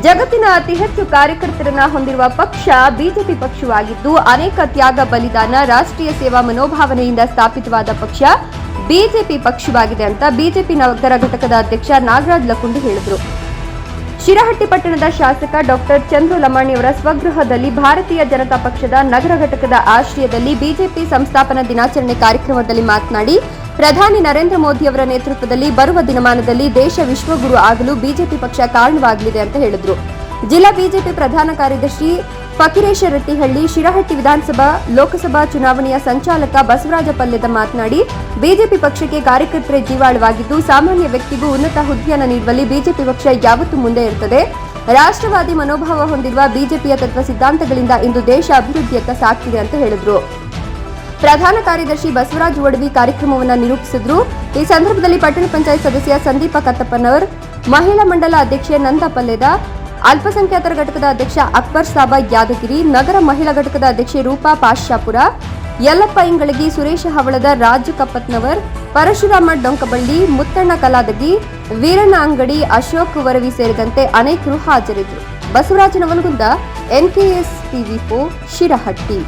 ಜಗತ್ತಿನ ಅತಿ ಹೆಚ್ಚು ಕಾರ್ಯಕರ್ತರನ್ನ ಹೊಂದಿರುವ ಪಕ್ಷ ಬಿಜೆಪಿ ಪಕ್ಷವಾಗಿದ್ದು ಅನೇಕ ತ್ಯಾಗ ಬಲಿದಾನ ರಾಷ್ಟ್ರೀಯ ಸೇವಾ ಮನೋಭಾವನೆಯಿಂದ ಸ್ಥಾಪಿತವಾದ ಪಕ್ಷ ಬಿಜೆಪಿ ಪಕ್ಷವಾಗಿದೆ ಅಂತ ಬಿಜೆಪಿ ನಗರ ಘಟಕದ ಅಧ್ಯಕ್ಷ ನಾಗರಾಜ್ ಲಕುಂಡಿ ಹೇಳಿದರು. ಶಿರಹಟ್ಟಿ ಪಟ್ಟಣದ ಶಾಸಕ ಡಾಕ್ಟರ್ ಚಂದ್ರು ಲಮಾಣಿಯವರ ಸ್ವಗೃಹದಲ್ಲಿ ಭಾರತೀಯ ಜನತಾ ಪಕ್ಷದ ನಗರ ಘಟಕದ ಆಶ್ರಯದಲ್ಲಿ ಬಿಜೆಪಿ ಸಂಸ್ಥಾಪನಾ ದಿನಾಚರಣೆ ಕಾರ್ಯಕ್ರಮದಲ್ಲಿ ಮಾತನಾಡಿ ಪ್ರಧಾನಿ ನರೇಂದ್ರ ಮೋದಿ ಅವರ ನೇತೃತ್ವದಲ್ಲಿ ಬರುವ ದಿನಮಾನದಲ್ಲಿ ದೇಶ ವಿಶ್ವಗುರು ಆಗಲು ಬಿಜೆಪಿ ಪಕ್ಷ ಕಾರಣವಾಗಲಿದೆ ಅಂತ ಹೇಳಿದರು. ಜಿಲ್ಲಾ ಬಿಜೆಪಿ ಪ್ರಧಾನ ಕಾರ್ಯದರ್ಶಿ ಫಕಿರೇಶ ರೆಟ್ಟಿಹಳ್ಳಿ ಶಿರಹಟ್ಟಿ ವಿಧಾನಸಭಾ, ಲೋಕಸಭಾ ಚುನಾವಣೆಯ ಸಂಚಾಲಕ ಬಸವರಾಜ ಪಲ್ಯದ ಮಾತನಾಡಿ, ಬಿಜೆಪಿ ಪಕ್ಷಕ್ಕೆ ಕಾರ್ಯಕರ್ತರ ಜೀವಾಳವಾಗಿದ್ದು, ಸಾಮಾನ್ಯ ವ್ಯಕ್ತಿಗೂ ಉನ್ನತ ಹುದ್ದೆಯನ್ನು ನೀಡುವಲ್ಲಿ ಬಿಜೆಪಿ ಪಕ್ಷ ಯಾವತ್ತೂ ಮುಂದೆ ಇರುತ್ತದೆ. ರಾಷ್ಟ್ರವಾದಿ ಮನೋಭಾವ ಹೊಂದಿರುವ ಬಿಜೆಪಿಯ ತತ್ವ ಸಿದ್ಧಾಂತಗಳಿಂದ ಇಂದು ದೇಶ ಅಭಿವೃದ್ಧಿಯತ್ತ ಸಾಗ್ತಿದೆ ಅಂತ ಹೇಳಿದರು. ಪ್ರಧಾನ ಕಾರ್ಯದರ್ಶಿ ಬಸವರಾಜ್ ಒಡವಿ ಕಾರ್ಯಕ್ರಮವನ್ನು ನಿರೂಪಿಸಿದ್ರು. ಈ ಸಂದರ್ಭದಲ್ಲಿ ಪಟ್ಟಣ ಪಂಚಾಯತ್ ಸದಸ್ಯ ಸಂದೀಪ ಕತ್ತಪ್ಪನವರ್, ಮಹಿಳಾ ಮಂಡಲ ಅಧ್ಯಕ್ಷೆ ನಂದ ಪಲ್ಲೆದ, ಅಲ್ಪಸಂಖ್ಯಾತರ ಘಟಕದ ಅಧ್ಯಕ್ಷ ಅಕ್ಬರ್ ಸಾಬಾ ಯಾದಗಿರಿ, ನಗರ ಮಹಿಳಾ ಘಟಕದ ಅಧ್ಯಕ್ಷೆ ರೂಪಾ ಪಾಶಾಪುರ, ಯಲ್ಲಪ್ಪ ಇಂಗಳಗಿ ಸುರೇಶ ಹವಳದ ರಾಜ ಕಪ್ಪತ್ನವರ್, ಪರಶುರಾಮ ಡೊಂಕಬಳ್ಳಿ, ಮುತ್ತಣ್ಣ ಕಲಾದಗಿ, ವೀರಣ್ಣ ಅಂಗಡಿ, ಅಶೋಕ್ ವರವಿ ಸೇರಿದಂತೆ ಅನೇಕರು ಹಾಜರಿದ್ದರು. Basavaraja Navalagunda NKS TV Shirahatti.